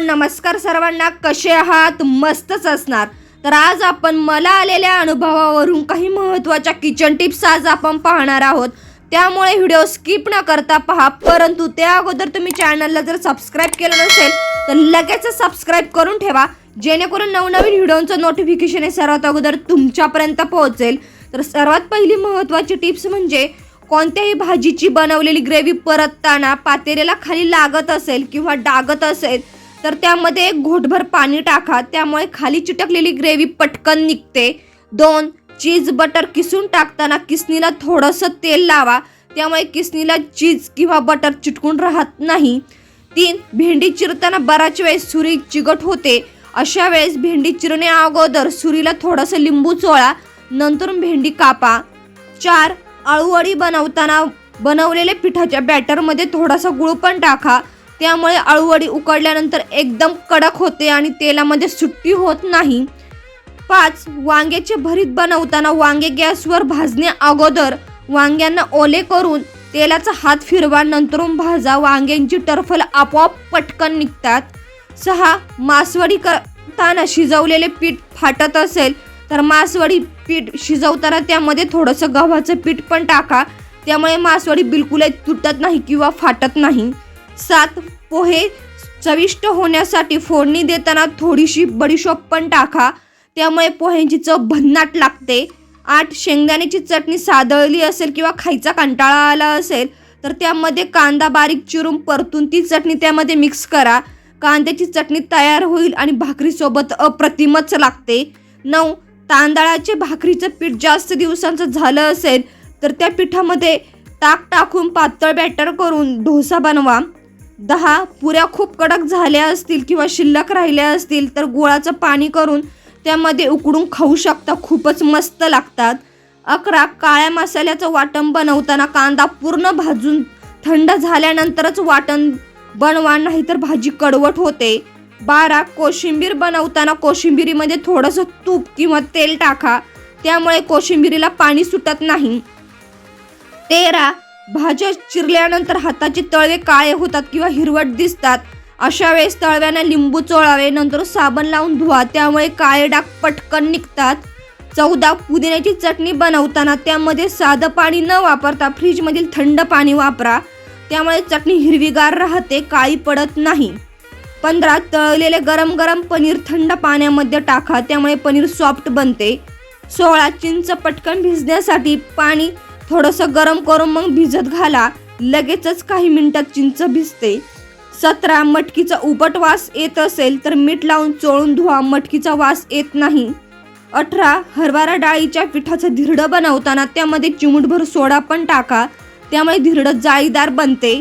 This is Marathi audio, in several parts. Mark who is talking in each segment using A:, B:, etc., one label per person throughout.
A: नमस्कार सर्वांना कसे आहात? मस्तच असणार. तर आज आपण मला आलेल्या अनुभवावरून काही महत्त्वाच्या किचन टिप्स आज आपण पाहणार आहोत. त्यामुळे व्हिडिओ स्किप न करता पहा. परंतु त्या अगोदर तुम्ही चॅनलला जर सबस्क्राईब केलं नसेल तर लगेच सबस्क्राईब करून ठेवा. जेणेकरून नवनवीन व्हिडिओचं नोटिफिकेशन हे सर्वात अगोदर तुमच्यापर्यंत पोहोचेल. तर सर्वात पहिली महत्त्वाची टिप्स म्हणजे कोणत्याही भाजीची बनवलेली ग्रेव्ही परतताना पातेऱ्याला खाली लागत असेल किंवा डागत असेल तर त्यामध्ये घोटभर पाणी टाका. त्यामुळे खाली चिटकलेली ग्रेव्ही पटकन निघते. दोन चीज बटर किसून टाकताना किसनीला थोडंसं तेल लावा. त्यामुळे किसनीला चीज किंवा बटर चिटकून राहत नाही. तीन भेंडी चिरताना बराच वेळेस सुरी चिकट होते. अशा वेळेस भेंडी चिरणे अगोदर सुरीला थोडंसं लिंबू चोळा नंतर भेंडी कापा. चार अळूवडी बनवताना बनवलेल्या पिठाच्या बॅटरमध्ये थोडासा गुळ पण टाका. त्यामुळे अळूवडी उकडल्यानंतर एकदम कडक होते आणि तेलामध्ये सुट्टी होत नाही. पाच वांग्याचे भरीत बनवताना वांगे गॅसवर भाजणे अगोदर वांग्यांना ओले करून तेलाचा हात फिरवा नंतरून भाजा. वांग्यांची टरफल आपोआप पटकन निघतात. सहा मासवडी करताना शिजवलेले पीठ फाटत असेल तर मासवडी पीठ शिजवताना त्यामध्ये थोडंसं गव्हाचं पीठ पण टाका. त्यामुळे मासवडी बिलकुलही तुटत नाही किंवा फाटत नाही. सात पोहे चविष्ट होण्यासाठी फोडणी देताना थोडीशी बडीशोप पण टाका. त्यामुळे पोह्यांची चव भन्नाट लागते. आठ शेंगदाण्याची चटणी सादळली असेल किंवा खायचा कंटाळा आला असेल तर त्यामध्ये कांदा बारीक चिरून परतून ती चटणी त्यामध्ये मिक्स करा. कांद्याची चटणी तयार होईल आणि भाकरीसोबत अप्रतिमच लागते. नऊ तांदळाचे भाकरीचं पीठ जास्त दिवसांचं झालं असेल तर त्या पिठामध्ये ताक टाकून पातळ बॅटर करून डोसा बनवा. दहा पुऱ्या खूप कडक झाल्या असतील किंवा शिल्लक राहिल्या असतील तर गुळाचं पाणी करून त्यामध्ये उकडून खाऊ शकता. खूपच मस्त लागतात. अकरा काळ्या मसाल्याचं वाटण बनवताना कांदा पूर्ण भाजून थंड झाल्यानंतरच वाटण बनवा नाहीतर भाजी कडवट होते. बारा कोशिंबीर बनवताना कोशिंबिरीमध्ये थोडंसं तूप किंवा तेल टाका. त्यामुळे कोशिंबिरीला पाणी सुटत नाही. तेरा भाज्या चिरल्यानंतर हाताचे तळवे काळे होतात किंवा हिरवट दिसतात. अशा वेळेस तळव्यांना लिंबू चोळावे नंतर साबण लावून धुवा त्यामुळे काळे डाग पटकन निघतात. चौदा पुदिन्याची चटणी बनवताना त्यामध्ये साधं पाणी न वापरता फ्रीजमधील थंड पाणी वापरा. त्यामुळे चटणी हिरवीगार राहते काळी पडत नाही. पंधरा तळलेले गरम गरम पनीर थंड पाण्यामध्ये टाका त्यामुळे पनीर सॉफ्ट बनते. सोळा चिंच पटकन भिजण्यासाठी पाणी थोडंसं गरम करून मग भिजत घाला. लगेचच काही मिनिटात चिंच भिजते. सतरा मटकीचा उबट वास येत असेल तर मीठ लावून चोळून धुवा मटकीचा वास येत नाही. अठरा हरभरा डाळीच्या पिठाचं धिरडं बनवताना त्यामध्ये चिमूटभर सोडा पण टाका. त्यामुळे धिरडं जाळीदार बनते.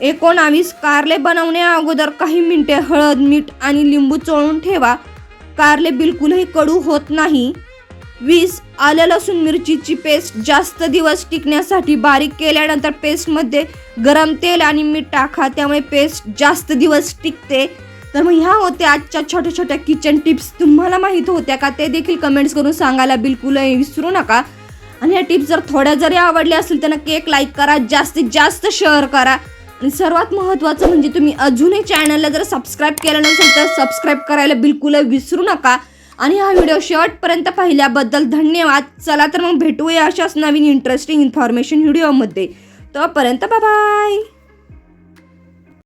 A: एकोणावीस कारले बनवण्या अगोदर काही मिनिटे हळद मीठ आणि लिंबू चोळून ठेवा. कारले बिलकुलही कडू होत नाही. वीस आलं लसूण मिरचीची पेस्ट जास्त दिवस टिकण्यासाठी बारीक केल्यानंतर पेस्टमध्ये गरम तेल आणि मीठ टाका. त्यामुळे पेस्ट जास्त दिवस टिकते. तर मग ह्या होत्या आजच्या छोट्या छोट्या किचन टिप्स तुम्हाला माहीत होत्या का? ते देखील कमेंट्स करून सांगायला बिलकुलही विसरू नका. आणि ह्या टिप्स जर थोड्या जरी आवडल्या असतील तर नक्की एक लाईक करा. जास्तीत जास्त शेअर करा. आणि सर्वात महत्त्वाचं म्हणजे तुम्ही अजूनही चॅनलला जर सबस्क्राईब केलं नसेल तर सबस्क्राईब करायला बिलकुल विसरू नका. आणि हा व्हिडिओ शेवटपर्यंत पाहिल्याबद्दल धन्यवाद. चला तर मग भेटूया अशाच नवीन इंटरेस्टिंग इन्फॉर्मेशन व्हिडिओमध्ये तोपर्यंत बाय